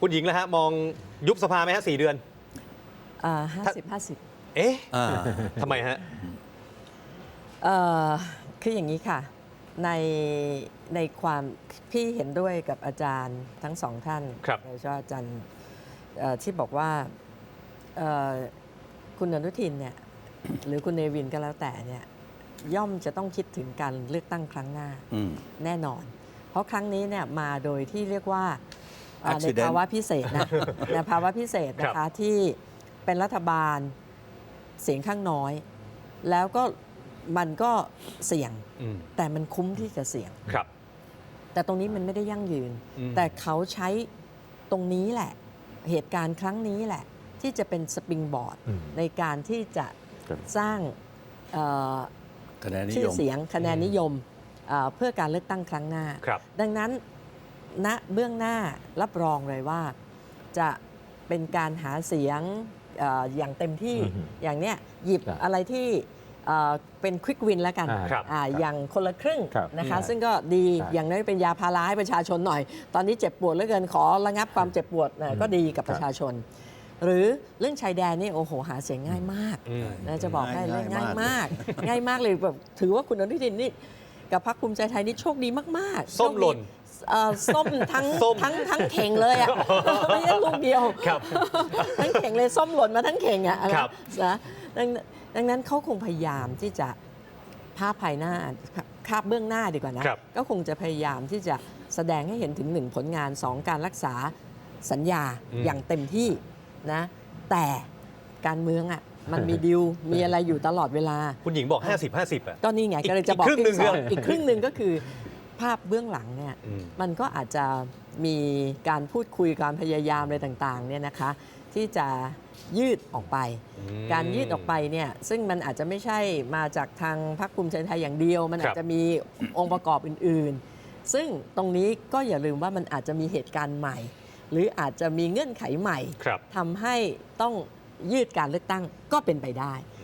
คุณหญิงแล้วฮะ มองยุบสภาไหมฮะสี่เดือน ห้าสิบห้าสิบเอ๊ะอ่า ทำไมฮะ คืออย่างนี้ค่ะ ในในความพี่เห็นด้วยกับอาจารย์ทั้งสองท่านครับ โดยเฉพาะอาจารย์เอ่อที่บอกว่าเอ่อคุณอนุทินเนี่ย หรือคุณเนวินก็แล้วแต่เนี่ย ย่อมจะต้องคิดถึงการเลือกตั้งครั้งหน้า อืม แน่นอน เพราะครั้งนี้เนี่ยมาโดยที่เรียกว่าเอ่อ ใน Accident ภาวะพิเศษนะ ในภาวะพิเศษนะคะที่เป็นรัฐบาลเสียงข้างน้อย แล้วก็มันก็เสี่ยงอืมแต่มันคุ้มที่จะเสี่ยง ครับ แต่ตรงนี้มันไม่ได้ยั่งยืน อืม แต่เขาใช้ตรงนี้แหละ เหตุการณ์ครั้งนี้แหละ ที่จะเป็นสปริงบอร์ดอืม ในการที่จะครับ สร้างเอ่อคะแนนนิชื่ยอมเสียงคะแนนนิยมเอ่อเพื่อการเลือกตั้งครั้งหน้า ครับ ดังนั้น ณเบื้องหน้ารับรองเลยว่าจะเป็นการหาเสียงเอออย่างเต็มที่อือฮึอย่างเนี้ยหยิบครับอะไรที่เอ่อเป็นควิกวินแล้วกันอ่าครับอ่าอย่างคนละครึ่งครับนะคะใช่ซึ่งก็ดีใช่อย่างน้อยเป็นยาพาราให้ประชาชนหน่อย ตอนนี้เจ็บปวดเหลือเกินขอระงับความเจ็บปวดนะอืมก็ดีกับครับประชาชน หรือเรื่องชายแดนนี่โอ้โหหาเสียงง่ายมากอืมนะจะบอกให้เรื่องง่ายง่ายมาก ง่ายมากเลยแบบถือว่าคุณอนุทินนี่กับพรรคภูมิใจไทยนี่โชคดีมากๆ ส้มหล่นโชคดี เอ่อส้มทั้งส้มทั้งทั้งเข่งเลยอะ ไม่ใช่ลูกเดียวครับทั้งเข่งเลยส้มหล่นมาทั้งเข่งอะครับ นะดังดังนั้นเขาคงพยายามที่จะภาพภายหน้าภาพเบื้องหน้าดีกว่านะ ครับ ก็คงจะพยายามที่จะแสดงให้เห็นถึงหนึ่งผลงานสองการรักษาสัญญาอืม อย่างเต็มที่นะแต่การเมืองอะมันมีดิวมีอะไรอยู่ตลอดเวลา คุณหญิงบอก 50 50 อะ ก็นี่ไงอีกก็เลยจะบอกอีกครึ่งหนึ่งสอคืออีกครึ่งหนึ่งก็คือ ภาพเบื้องหลังเนี่ยอืม มันก็อาจจะมีการพูดคุยการพยายามอะไรต่างๆเนี่ยนะคะที่จะยืดออกไป อืม การยืดออกไปเนี่ยซึ่งมันอาจจะไม่ใช่มาจากทางพรรคภูมิใจไทยอย่างเดียว มันครับอาจจะมีองค์ประกอบอื่นๆ ซึ่งตรงนี้ก็อย่าลืมว่ามันอาจจะมีเหตุการณ์ใหม่ หรืออาจจะมีเงื่อนไขใหม่ครับ ทำให้ต้องยืดการเลือกตั้งก็เป็นไปได้